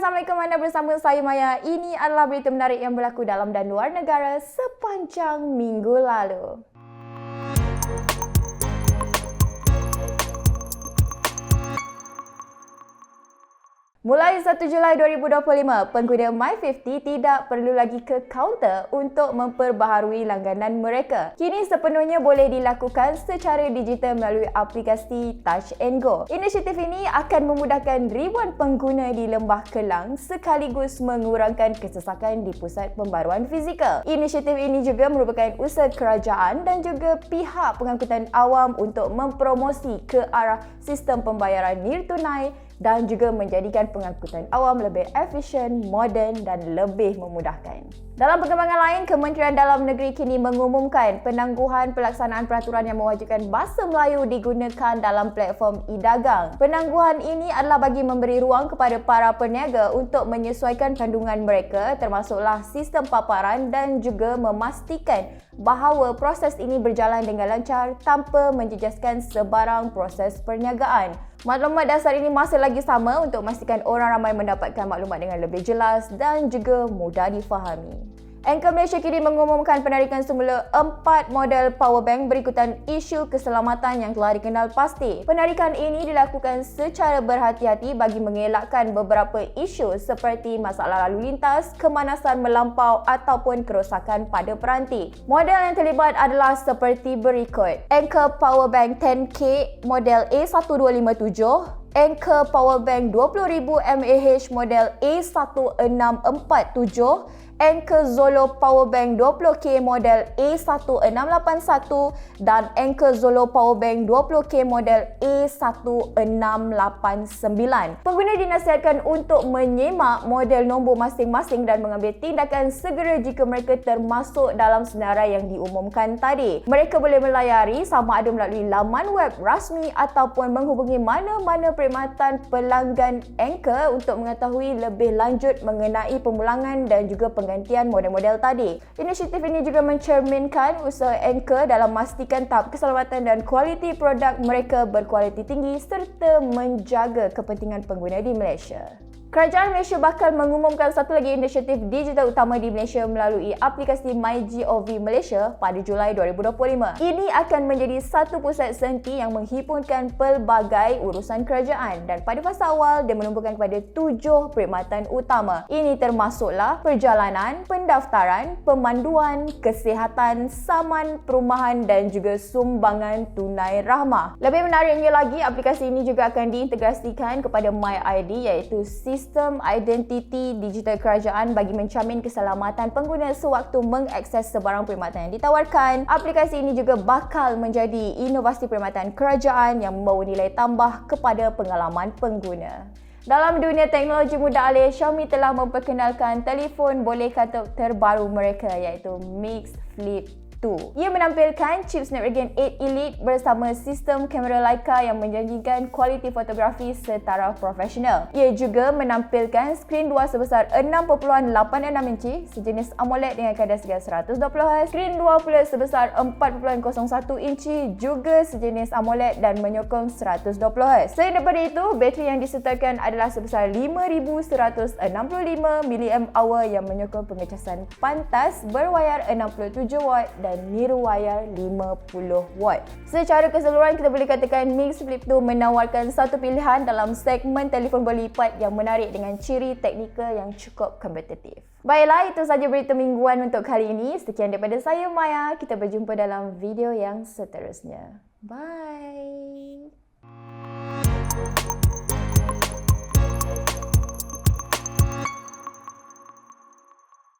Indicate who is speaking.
Speaker 1: Assalamualaikum anda bersama saya Maya. Ini adalah berita menarik yang berlaku dalam dan luar negara sepanjang minggu lalu. Mulai 1 Julai 2025, pengguna My50 tidak perlu lagi ke kaunter untuk memperbaharui langganan mereka. Kini sepenuhnya boleh dilakukan secara digital melalui aplikasi Touch and Go. Inisiatif ini akan memudahkan ribuan pengguna di Lembah Kelang sekaligus mengurangkan kesesakan di pusat pembaruan fizikal. Inisiatif ini juga merupakan usaha kerajaan dan juga pihak pengangkutan awam untuk mempromosi ke arah sistem pembayaran nir tunai dan juga menjadikan pengangkutan awam lebih efisien, moden dan lebih memudahkan. Dalam perkembangan lain, Kementerian Dalam Negeri kini mengumumkan penangguhan pelaksanaan peraturan yang mewajibkan bahasa Melayu digunakan dalam platform e-dagang. Penangguhan ini adalah bagi memberi ruang kepada para peniaga untuk menyesuaikan kandungan mereka termasuklah sistem paparan dan juga memastikan bahawa proses ini berjalan dengan lancar tanpa menjejaskan sebarang proses perniagaan. Maklumat dasar ini masih lagi sama untuk memastikan orang ramai mendapatkan maklumat dengan lebih jelas dan juga mudah difahami. Anchor Malaysia kini mengumumkan penarikan semula empat model powerbank berikutan isu keselamatan yang telah dikenal pasti. Penarikan ini dilakukan secara berhati-hati bagi mengelakkan beberapa isu seperti masalah lalu lintas, kemanasan melampau ataupun kerosakan pada peranti. Model yang terlibat adalah seperti berikut. Anchor Powerbank 10K model A1257, Anchor Powerbank 20,000 mAh model A1647, Anchor Zolo Powerbank 20K model A1681 dan Anchor Zolo Powerbank 20K model A1689. Pengguna dinasihatkan untuk menyemak model nombor masing-masing dan mengambil tindakan segera jika mereka termasuk dalam senarai yang diumumkan tadi. Mereka boleh melayari sama ada melalui laman web rasmi ataupun menghubungi mana-mana perkhidmatan pelanggan Anchor untuk mengetahui lebih lanjut mengenai pemulangan dan juga penggunaan penggantian model-model tadi. Inisiatif ini juga mencerminkan usaha Anchor dalam memastikan tahap keselamatan dan kualiti produk mereka berkualiti tinggi serta menjaga kepentingan pengguna di Malaysia. Kerajaan Malaysia bakal mengumumkan satu lagi inisiatif digital utama di Malaysia melalui aplikasi MyGOV Malaysia pada Julai 2025. Ini akan menjadi satu pusat senti yang menghimpunkan pelbagai urusan kerajaan dan pada fasa awal dia menumpukan kepada tujuh perkhidmatan utama. Ini termasuklah perjalanan, pendaftaran, pemanduan, kesihatan, saman perumahan dan juga sumbangan tunai rahmah. Lebih menariknya lagi, aplikasi ini juga akan diintegrasikan kepada MyID iaitu sistem sistem identiti digital kerajaan bagi mencamin keselamatan pengguna sewaktu mengakses sebarang perkhidmatan yang ditawarkan. Aplikasi ini juga bakal menjadi inovasi perkhidmatan kerajaan yang membawa nilai tambah kepada pengalaman pengguna. Dalam dunia teknologi muda alih, Xiaomi telah memperkenalkan telefon boleh kata terbaru mereka iaitu Mix Flip 2. Ia menampilkan chip Snapdragon 8 Elite bersama sistem kamera Leica yang menjanjikan kualiti fotografi setara profesional. Ia juga menampilkan skrin luar sebesar 6.86 inci sejenis AMOLED dengan kadar segar 120Hz, skrin luar pula sebesar 4.01 inci juga sejenis AMOLED dan menyokong 120Hz. Selain daripada itu, bateri yang disertakan adalah sebesar 5165 mAh yang menyokong pengecasan pantas berwayar 67W dan dan nirwayar 50 watt. Secara keseluruhan kita boleh katakan Mix Flip 2 menawarkan satu pilihan dalam segmen telefon berlipat yang menarik dengan ciri teknikal yang cukup kompetitif. Baiklah, itu sahaja berita mingguan untuk kali ini. Sekian daripada saya Maya. Kita berjumpa dalam video yang seterusnya. Bye.